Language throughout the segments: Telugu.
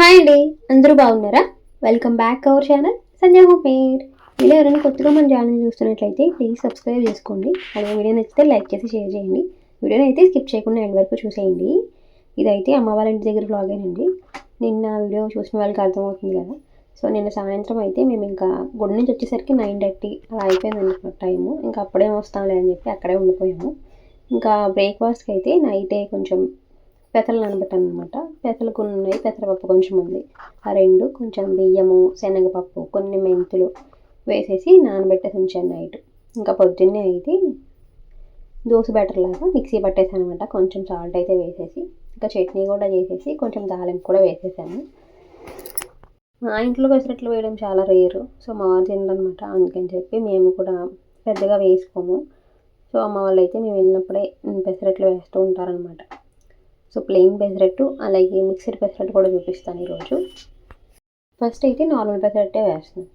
హాయ్ అండి అందరూ బాగున్నారా? Welcome back our channel Sanjay home ఇలా ఎవరైనా కొత్తగా మన ఛానల్ చూస్తున్నట్లయితే ప్లీజ్ సబ్స్క్రైబ్ చేసుకోండి. అలాగే వీడియో నచ్చితే లైక్ చేసి షేర్ చేయండి. వీడియోని అయితే స్కిప్ చేయకుండా ఎండ్ వరకు చూసేయండి. ఇదైతే అమ్మ వాళ్ళ ఇంటి దగ్గర బ్లాగేనండి నిన్న వీడియో చూసిన వాళ్ళకి అర్థమవుతుంది కదా. సో నిన్న సాయంత్రం అయితే మేము ఇంకా గుడి నుంచి వచ్చేసరికి నైన్ థర్టీ అలా అయిపోయింది టైము ఇంకా అప్పుడే వస్తాంలే అని చెప్పి అక్కడే ఉండిపోయాము. ఇంకా బ్రేక్ఫాస్ట్కి అయితే నైటే కొంచెం పెతలు నానబెట్టాను అనమాట పెతలు కొన్ని ఉన్నాయి పెసరపప్పు కొంచెం ఉంది. ఆ రెండు కొంచెం బియ్యము శనగపప్పు కొన్ని మెంతులు వేసేసి నానబెట్టేసి ఉంచాను నైట్. ఇంకా పొద్దున్నే అయితే దోశ బ్యాటర్ లాగా మిక్సీ పట్టేసాను అనమాట కొంచెం సాల్ట్ అయితే వేసేసి ఇంకా చట్నీ కూడా చేసేసి కొంచెం దాలింపు కూడా వేసేసాను. మా ఇంట్లో పెసరట్లు వేయడం చాలా రేరు. సో మా వారు తినరనమాట అందుకని చెప్పి మేము కూడా పెద్దగా వేసుకోము. సో అమ్మ వాళ్ళు అయితే మేము వెళ్ళినప్పుడే పెసరట్లు వేస్తూ ఉంటారనమాట సో ప్లెయిన్ పెసరట్టు అలాగే మిక్సర్ పెసరట్టు కూడా చూపిస్తాను ఈరోజు. ఫస్ట్ అయితే నార్మల్ పెసరట్టే వేస్తాను.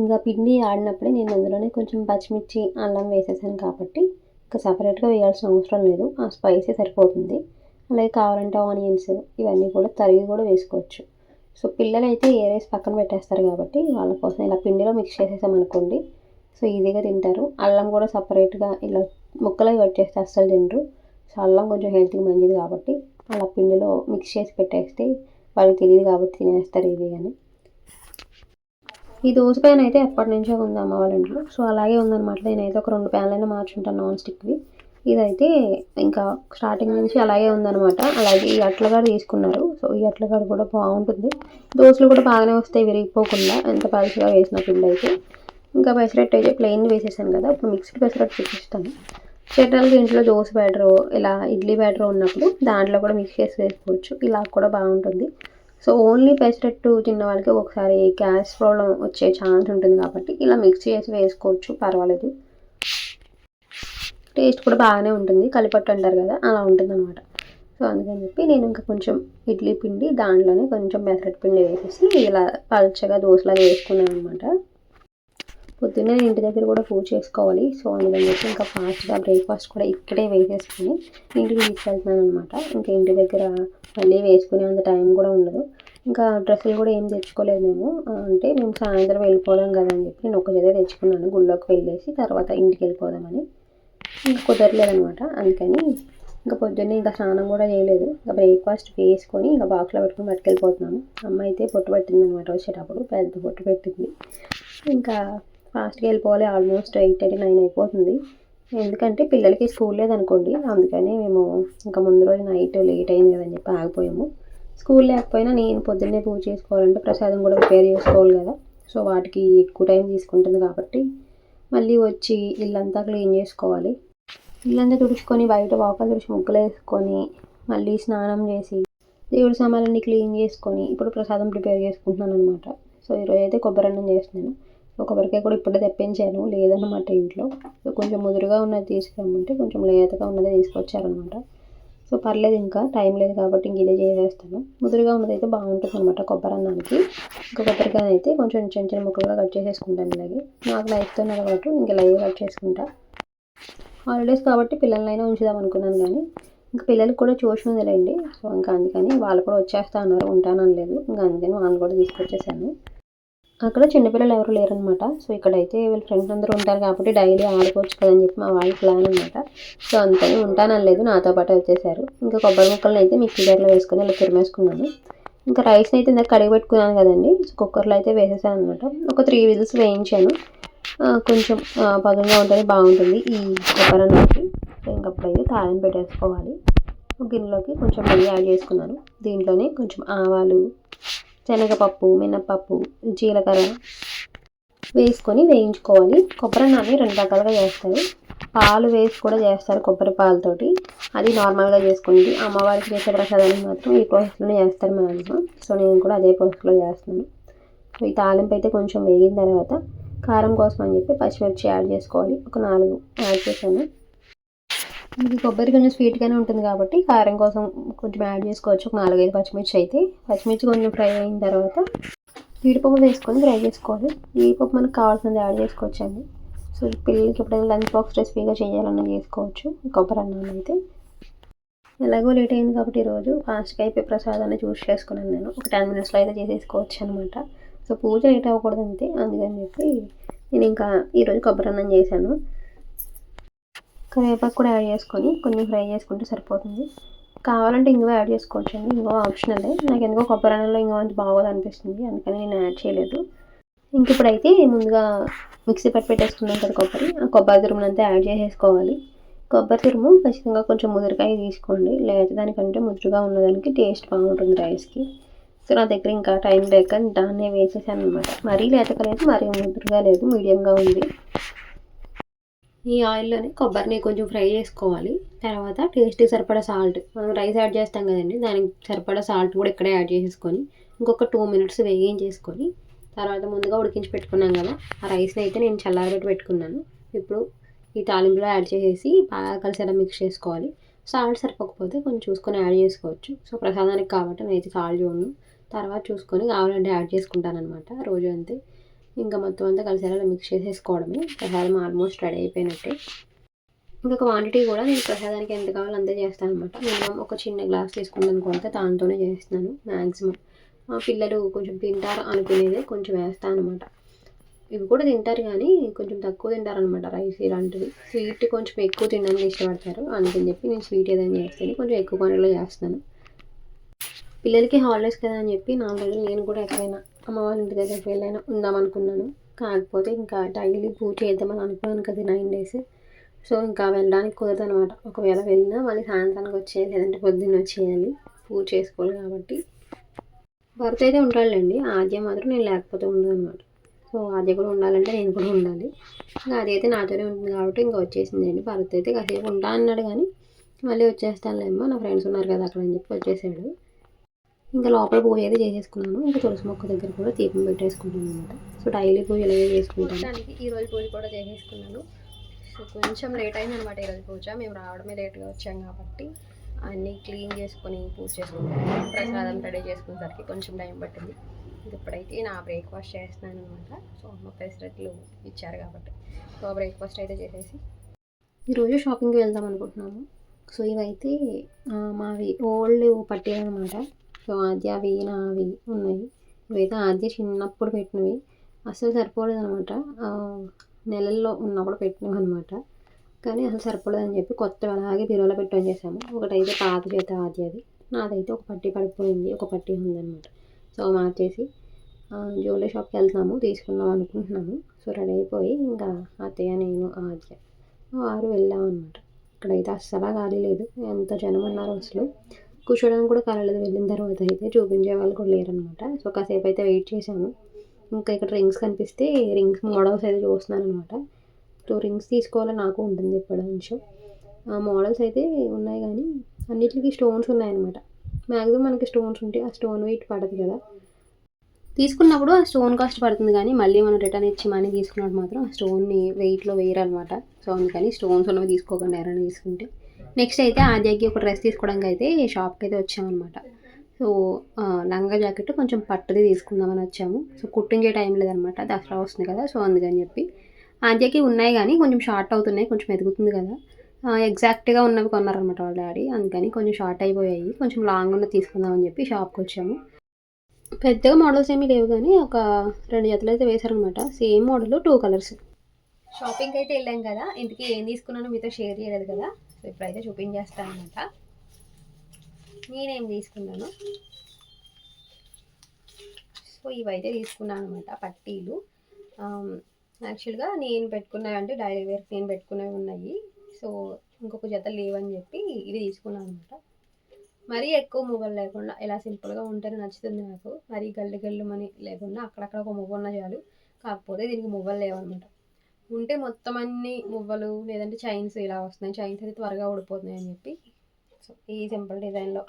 ఇంకా పిండి ఆడినప్పుడే నేను అందులోనే కొంచెం పచ్చిమిర్చి అల్లం వేసేసాను కాబట్టి ఇంకా సపరేట్గా వేయాల్సిన అవసరం లేదు. ఆ స్పైసీ సరిపోతుంది. అలాగే కావాలంటే ఆనియన్స్ ఇవన్నీ కూడా తరిగి కూడా వేసుకోవచ్చు. సో పిల్లలు అయితే ఏ రైస్ పక్కన పెట్టేస్తారు కాబట్టి వాళ్ళ కోసం ఇలా పిండిలో మిక్స్ చేసేసామనుకోండి సో ఈజీగా తింటారు. అల్లం కూడా సపరేట్గా ఇలా ముక్కలు కట్ చేస్తే అస్సలు తినరు. అల్లం కొంచెం హెల్త్కి మంచిది కాబట్టి అలా పిండిలో మిక్స్ చేసి పెట్టేస్తే వాళ్ళకి తెలియదు కాబట్టి తినేస్తారు ఇది అని. ఈ దోశ ప్యాన్ అయితే ఎప్పటి నుంచో ఉంది అమ్మ వాళ్ళ ఇంట్లో. సో అలాగే ఉందన్నమాట. నేనైతే ఒక రెండు ప్యాన్లైనా మార్చుంటాను నాన్ స్టిక్వి ఇదైతే ఇంకా స్టార్టింగ్ నుంచి అలాగే ఉందన్నమాట. అలాగే ఈ అట్లగాడు తీసుకున్నారు. సో ఈ అట్లగాడు కూడా బాగుంటుంది. దోశలు కూడా బాగానే వస్తాయి విరిగిపోకుండా. ఎంత పలుచగా వేసిన పిండి అయితే ఇంకా పెసరట్టు అయితే ప్లెయిన్ వేసేసాను కదా. ఇప్పుడు మిక్స్డ్ పెసరట్టు చూపిస్తాను. జనరల్గా ఇంట్లో దోశ బ్యాటర్ ఇలా ఇడ్లీ బ్యాటర్ ఉన్నప్పుడు దాంట్లో కూడా మిక్స్ చేసి వేసుకోవచ్చు. ఇలా కూడా బాగుంటుంది. సో ఓన్లీ పెసరట్టు తిన్న వాళ్ళకి ఒకసారి గ్యాస్ ప్రాబ్లం వచ్చే ఛాన్స్ ఉంటుంది కాబట్టి ఇలా మిక్స్ చేసి వేసుకోవచ్చు పర్వాలేదు. టేస్ట్ కూడా బాగానే ఉంటుంది. కలిపట్టు అంటారు కదా అలా ఉంటుంది అనమాట సో అందుకని చెప్పి నేను ఇంకా కొంచెం ఇడ్లీ పిండి దాంట్లోనే కొంచెం పెసరట్టు పిండి వేసేసి ఇలా పల్చగా దోశలాగా వేసుకున్నాను అనమాట పొద్దున్నే ఇంటి దగ్గర కూడా పూజ చేసుకోవాలి. సో అందుకని చెప్పి ఇంకా ఫాస్ట్గా బ్రేక్ఫాస్ట్ కూడా ఇక్కడే వేసేసుకుని ఇంటికి తీసుకెళ్తున్నాను అనమాట ఇంకా ఇంటి దగ్గర మళ్ళీ వేసుకునే అంత టైం కూడా ఉండదు. ఇంకా డ్రెస్సులు కూడా ఏం తెచ్చుకోలేదు మేము. అంటే మేము సాయంత్రం వెళ్ళిపోదాం కదా అని చెప్పి నేను ఒక జత తెచ్చుకున్నాను. గుళ్ళోకి వెళ్ళేసి తర్వాత ఇంటికి వెళ్ళిపోదామని. ఇంకా కుదరలేదనమాట అందుకని ఇంకా పొద్దున్నే ఇంకా స్నానం కూడా చేయలేదు. ఇంకా బ్రేక్ఫాస్ట్ వేసుకొని ఇంకా బాక్స్లో పెట్టుకుని పట్టుకెళ్ళిపోతున్నాను. అమ్మ అయితే పొట్టు పెట్టింది అనమాట వచ్చేటప్పుడు. పెద్ద పొట్టు పెట్టింది. ఇంకా ఫాస్ట్గా వెళ్ళిపోవాలి. ఆల్మోస్ట్ ఎయిట్ థర్టీ నైన్ అయిపోతుంది. ఎందుకంటే పిల్లలకి స్కూల్ లేదనుకోండి అందుకని మేము ఇంకా ముందు రోజు నైట్ లేట్ అయింది కదని చెప్పి ఆగిపోయాము. స్కూల్ లేకపోయినా నేను పొద్దున్నే పూజ చేసుకోవాలంటే ప్రసాదం కూడా ప్రిపేర్ చేసుకోవాలి కదా. సో వాటికి ఎక్కువ టైం తీసుకుంటుంది కాబట్టి మళ్ళీ వచ్చి ఇల్లంతా క్లీన్ చేసుకోవాలి. ఇల్లంతా తుడుచుకొని బయట వాకలు తుడిచి ముగ్గులు వేసుకొని మళ్ళీ స్నానం చేసి దేవుడి సామాన్లన్నీ క్లీన్ చేసుకొని ఇప్పుడు ప్రసాదం ప్రిపేర్ చేసుకుంటున్నాను అనమాట సో ఈరోజు అయితే కొబ్బరి అన్నం చేస్తున్నాను. కొబ్బరికాయ కూడా ఇప్పుడే తెప్పించాను లేదన్నమాట ఇంట్లో. సో కొంచెం ముదురుగా ఉన్నది తీసుకురమ్మంటే కొంచెం లేతగా ఉన్నది తీసుకొచ్చారనమాట సో పర్లేదు ఇంకా టైం లేదు కాబట్టి ఇంక ఇదే చేసేస్తాను. ముదురుగా ఉన్నది అయితే బాగుంటుంది అనమాట కొబ్బరి అన్నానికి. ఇంకా కొబ్బరికాయ అయితే కొంచెం చిన్న చిన్న ముక్కలుగా కట్ చేసేసుకుంటాను ఇలాగే. నాకు లైఫ్తో అలవాటు ఇంకా లైవ్ కట్ చేసుకుంటా. హాలిడేస్ కాబట్టి పిల్లలైనా ఉంచుదాం అనుకున్నాను కానీ ఇంకా పిల్లలకు కూడా ట్యూషన్ ఉందిలేండి. సో ఇంకా అందుకని వాళ్ళు కూడా వచ్చేస్తా అన్నారు ఉంటానని లేదు ఇంకా అందుకని వాళ్ళు కూడా తీసుకొచ్చేసాను. అక్కడ చిన్నపిల్లలు ఎవరు లేరనమాట. సో ఇక్కడైతే వీళ్ళ ఫ్రెండ్స్ అందరూ ఉంటారు కాబట్టి డైలీ ఆడుకోవచ్చు కదని చెప్పి మా వాళ్ళ ప్లాన్ అనమాట సో అందుకని ఉంటానలేదు నాతో పాటు వచ్చేసారు. ఇంకా కొబ్బరి ముక్కలను అయితే మిక్సీ జార్లో వేసుకొని ఇలా తురిమేసుకున్నాను. ఇంకా రైస్ని అయితే ఇందాక కడిగి పెట్టుకున్నాను కదండి. కుక్కర్లో అయితే వేసేసాను అనమాట ఒక త్రీ విజిల్స్ వేయించాను. కొంచెం పదంగా ఉంటుంది బాగుంటుంది ఈ కొబ్బరి అన్నకి. సో ఇంకప్పుడైతే తాళం పెట్టేసుకోవాలి. గిన్నెలోకి కొంచెం నెయ్యి యాడ్ చేసుకున్నాను. దీంట్లోనే కొంచెం ఆవాలు శనగపప్పు మినప్పప్పు జీలకర్ర వేసుకొని వేయించుకోవాలి. కొబ్బరి అన్నాన్ని రెండు రకాలుగా చేస్తారు. పాలు వేసి కూడా చేస్తారు కొబ్బరి పాలతోటి. అది నార్మల్గా చేసుకుంది అమ్మవారికి చేసే ప్రసాదాన్ని మాత్రం ఈ ప్రాసెస్లోనే చేస్తారు మ్యాక్సిమం సో నేను కూడా అదే ప్రాసెస్లో చేస్తున్నాను. సో ఈ తాలింపు అయితే కొంచెం వేగిన తర్వాత కారం కోసం అని చెప్పి పచ్చిమిర్చి యాడ్ చేసుకోవాలి. ఒక నాలుగు యాడ్ చేశాను. ఇది కొబ్బరి కొంచెం స్వీట్గానే ఉంటుంది కాబట్టి కారం కోసం కొంచెం యాడ్ చేసుకోవచ్చు. ఒక నాలుగైదు పచ్చిమిర్చి అయితే. పచ్చిమిర్చి కొంచెం ఫ్రై అయిన తర్వాత జీడిపప్పు వేసుకొని ఫ్రై చేసుకోవాలి. జీడిపప్పు మనకు కావాల్సింది యాడ్ చేసుకోవచ్చు అండి సో పిల్లలకి ఎప్పుడైనా లంచ్ బాక్స్ రెసిపీగా చేయాలన్నా చేసుకోవచ్చు. కొబ్బరి అన్నం అయితే. ఎలాగో లేట్ అయింది కాబట్టి ఈరోజు ఫాస్ట్గా అయిపోయి ప్రసాదాన్ని చూస్ చేసుకున్నాను నేను. ఒక టెన్ మినిట్స్లో అయితే చేసేసుకోవచ్చు అనమాట సో పూజ లేట్ అవ్వకూడదు అంతే. అందుకని చెప్పి నేను ఇంకా ఈరోజు కొబ్బరి అన్నం చేశాను. కరివేపాకు కూడా యాడ్ చేసుకొని కొంచెం ఫ్రై చేసుకుంటే సరిపోతుంది. కావాలంటే ఇంగువ యాడ్ చేసుకోవచ్చు అండి ఇంగువ ఆప్షనలే నాకు ఎందుకో కొబ్బరి అన్నంలో ఇంగువ అంత బాగోదు అనిపిస్తుంది. అందుకని నేను యాడ్ చేయలేదు. ఇంక ఇప్పుడైతే ముందుగా మిక్సీ పట్టి పెట్టేసుకున్నాం కదా కొబ్బరి. ఆ కొబ్బరి తురుమునంతా యాడ్ చేసేసుకోవాలి. కొబ్బరి తురుము ఖచ్చితంగా కొంచెం ముదురుకాయ తీసుకోండి. లేదా దానికంటే ముదురుగా ఉన్నదానికి టేస్ట్ బాగుంటుంది రైస్కి. సో నా దగ్గర ఇంకా టైం లేక దాన్నే వేసేసాను అనమాట మరీ లేతక లేదు మరీ ముదురుగా లేదు మీడియంగా ఉంది. ఈ ఆయిల్లోనే కొబ్బరిని కొంచెం ఫ్రై చేసుకోవాలి. తర్వాత టేస్ట్కి సరిపడా సాల్ట్. మనం రైస్ యాడ్ చేస్తాం కదండి దానికి సరిపడా సాల్ట్ కూడా ఇక్కడే యాడ్ చేసేసుకొని ఇంకొక టూ మినిట్స్ వేయించేసుకొని తర్వాత ముందుగా ఉడికించి పెట్టుకున్నాం కదా ఆ రైస్ని అయితే నేను చల్లారబెట్టి పెట్టుకున్నాను. ఇప్పుడు ఈ తాలింపులో యాడ్ చేసేసి బాగా కలిసేలా మిక్స్ చేసుకోవాలి. సాల్ట్ సరిపోకపోతే కొంచెం చూసుకొని యాడ్ చేసుకోవచ్చు. సో ప్రసాదానికి కాబట్టి నేనైతే సాల్ట్ చూడను. తర్వాత చూసుకొని కావాలంటే యాడ్ చేసుకుంటాను అనమాట రోజు అంతే. ఇంకా మొత్తం అంతా కలిసేలా మిక్స్ చేసేసుకోవడమే. ప్రసాదం ఆల్మోస్ట్ రెడీ అయిపోయినట్టే. ఇంకా క్వాంటిటీ కూడా నేను ప్రసాదానికి ఎంత కావాలో అంతే చేస్తాను అనమాట మినిమం ఒక చిన్న గ్లాస్ తీసుకున్నాను కొంత దాంతోనే చేస్తున్నాను మ్యాక్సిమం మా పిల్లలు కొంచెం తింటారు అనుకునేదే కొంచెం వేస్తాను అనమాట ఇవి కూడా తింటారు కానీ కొంచెం తక్కువ తింటారు అనమాట రైస్ ఇలాంటివి. స్వీట్ కొంచెం ఎక్కువ తినడానికి ఇష్టపడతారు. అందుకని చెప్పి నేను స్వీట్ ఏదైనా చేస్తే కొంచెం ఎక్కువ క్వాంటిటీలో చేస్తాను. పిల్లలకి హాలిడేస్ కదా అని చెప్పి నా నేను కూడా ఎక్కడైనా అమ్మ వాళ్ళ ఇంటి దగ్గరికి వెళ్ళైనా ఉందామనుకున్నాను కాకపోతే ఇంకా డైలీ పూజ చేద్దామని అనుకున్నాను కదా నైన్ డేస్ సో ఇంకా వెళ్ళడానికి కుదరదు అనమాట ఒకవేళ వెళ్ళినా మళ్ళీ సాయంత్రానికి వచ్చేయాలి లేదంటే పొద్దున్న వచ్చేయాలి. పూజ చేసుకోవాలి కాబట్టి. భర్త అయితే ఉండాలండి. ఆద్య మాత్రం నేను లేకపోతే ఉండదు అనమాట సో ఆద్య కూడా ఉండాలంటే నేను కూడా ఉండాలి. ఇంకా అది అయితే నాతోనే ఉంటుంది కాబట్టి ఇంకా వచ్చేసిందండి. భర్త అయితే కాసేపు ఉంటా అన్నాడు కానీ మళ్ళీ వచ్చేస్తానులేమ్మా నా ఫ్రెండ్స్ ఉన్నారు కదా అక్కడ అని చెప్పి వచ్చేసాడు. ఇంకా లోపల పూజ అయితే చేసేసుకున్నాను. ఇంకా తులసి మొక్క దగ్గర కూడా దీపం పెట్టేసుకుంటాను అనమాట సో డైలీ పూజ ఇలాగే చేసుకుంటాను. ఈరోజు పూజ కూడా చేసేసుకున్నాను. సో కొంచెం లేట్ అయింది అనమాట ఈరోజు పూజ. మేము రావడమే లేట్గా వచ్చాం కాబట్టి అన్నీ క్లీన్ చేసుకొని పూజ చేసుకుంటాను. ప్రసాదం రెడీ చేసుకునేసరికి కొంచెం టైం పట్టింది. ఇప్పుడైతే నా బ్రేక్ఫాస్ట్ చేస్తున్నాను అనమాట సో అమ్మ పెసరట్లు ఇచ్చారు కాబట్టి. సో బ్రేక్ఫాస్ట్ అయితే చేసేసి ఈరోజు షాపింగ్కి వెళ్దాం అనుకుంటున్నాము. సో ఇవైతే మావి ఓల్డ్ పట్టీలు అనమాట సో ఆద్య అవి ఉన్నాయి. ఇవైతే ఆద్య చిన్నప్పుడు పెట్టినవి. అసలు సరిపోలేదు అనమాట నెలల్లో ఉన్నప్పుడు పెట్టినవి అనమాట కానీ అసలు సరిపోలేదని చెప్పి కొత్త అలాగే బీరువాలో పెట్టని చేసాము ఒకటైతే పాత చేత ఆద్యది నాదైతే ఒక పట్టి పడిపోయింది. ఒక పట్టి ఉందన్నమాట. సో మార్చేసి జ్యువెలరీ షాప్కి వెళ్తున్నాము. తీసుకుందాం అనుకుంటున్నాము. సో రెడీ అయిపోయి ఇంకా అత్తయ్య నేను ఆద్య వారు వెళ్ళామన్నమాట. ఇక్కడైతే అస్సలు ఖాళీ లేదు. ఎంత జనం ఉన్నారు అసలు. కూర్చోడానికి కూడా కాలేదు వెళ్ళిన తర్వాత అయితే చూపించే వాళ్ళు కూడా లేరనమాట సో కాసేపు అయితే వెయిట్ చేశాము. ఇంకా ఇక్కడ రింగ్స్ కనిపిస్తే రింగ్స్ మోడల్స్ అయితే చూస్తున్నాను అనమాట సో రింగ్స్ తీసుకోవాలని నాకు ఉంటుంది ఇప్పటి నుంచి. ఆ మోడల్స్ అయితే ఉన్నాయి కానీ అన్నిటికీ స్టోన్స్ ఉన్నాయన్నమాట. మ్యాక్సిమం మనకి స్టోన్స్ ఉంటే ఆ స్టోన్ వెయిట్ పడదు కదా. తీసుకున్నప్పుడు ఆ స్టోన్ కాస్ట్ పడుతుంది కానీ మళ్ళీ మనం రిటర్న్ ఇచ్చి మనీ తీసుకున్నప్పుడు మాత్రం ఆ స్టోన్ని వెయిట్లో వేయరనమాట సో అందుకని స్టోన్స్ ఉన్నవి తీసుకోకుండా ఎవరైనా తీసుకుంటే. నెక్స్ట్ అయితే ఆద్యాకి ఒక డ్రెస్ తీసుకోవడానికి అయితే షాప్కి అయితే వచ్చామన్నమాట. సో లంగా జాకెట్ కొంచెం పట్టుది తీసుకుందామని వచ్చాము. సో కుట్టించే టైం లేదనమాట దసరా వస్తుంది కదా సో అందుకని చెప్పి. ఆద్యకి ఉన్నాయి కానీ కొంచెం షార్ట్ అవుతున్నాయి కొంచెం ఎదుగుతుంది కదా. ఎగ్జాక్ట్గా ఉన్నవి కొన్నారనమాట వాళ్ళ డాడీ అందుకని కొంచెం షార్ట్ అయిపోయాయి. కొంచెం లాంగ్ ఉన్న తీసుకుందామని చెప్పి షాప్కి వచ్చాము. పెద్దగా మోడల్స్ ఏమీ లేవు కానీ ఒక రెండు జతలు అయితే వేశారనమాట సేమ్ మోడల్ టూ కలర్స్ షాపింగ్కి అయితే వెళ్ళాం కదా. ఇంటికి ఏం తీసుకున్నానో మీతో షేర్ చేయలేదు కదా. సో ఇప్పుడైతే చూపించేస్తాను అనమాట నేనేం తీసుకున్నాను? సో ఇవైతే తీసుకున్నాను అనమాట పట్టీలు యాక్చువల్గా నేను పెట్టుకున్నవి అంటే డైలీ వేర్ నేను పెట్టుకున్నవి ఉన్నాయి. సో ఇంకొక జత లేవని చెప్పి ఇవి తీసుకున్నాను అనమాట మరీ ఎక్కువ మువ్వలు లేకుండా ఇలా సింపుల్గా ఉంటేనే నచ్చుతుంది నాకు. మరీ గల్లు గల్లు మని లేకుండా అక్కడక్కడ ఒక మువ్వ ఉన్న చాలు. కాకపోతే దీనికి మువ్వలు లేవన్నమాట. ఉంటే మొత్తం అన్ని మువ్వలు లేదంటే చైన్స్ ఇలా వస్తున్నాయి. చైన్స్ అయితే త్వరగా ఊడిపోతున్నాయి అని చెప్పి. సో ఈ సింపుల్ డిజైన్లో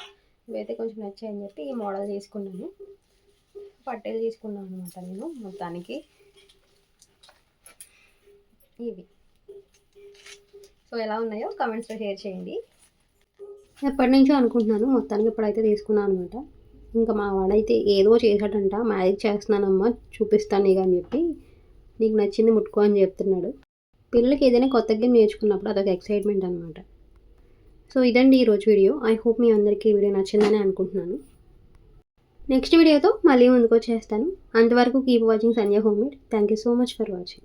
ఇవైతే కొంచెం నచ్చాయని చెప్పి ఈ మోడల్ తీసుకున్నాను. పట్టేలు తీసుకున్నాను అనమాట నేను మొత్తానికి. ఇవి. సో ఎలా ఉన్నాయో కమెంట్స్లో షేర్ చేయండి. ఎప్పటి నుంచో అనుకుంటున్నాను మొత్తానికి ఇప్పుడైతే తీసుకున్నాను అనమాట ఇంకా మా వాడైతే ఏదో చేశాడంట మ్యారేజ్ చేస్తున్నానమ్మా చూపిస్తాను ఇక అని చెప్పి. నీకు నచ్చింది ముట్టుకో అని చెప్తున్నాడు. పిల్లలకి ఏదైనా కొత్త గేమ్ నేర్చుకున్నప్పుడు అదొక ఎక్సైట్మెంట్ అనమాట సో ఇదండి ఈరోజు వీడియో. ఐ హోప్ మీ అందరికీ ఈ వీడియో నచ్చిందని అనుకుంటున్నాను. నెక్స్ట్ వీడియోతో మళ్ళీ ముందుకు వచ్చేస్తాను అంతవరకు keep watching Sanjay home made thank you so much for watching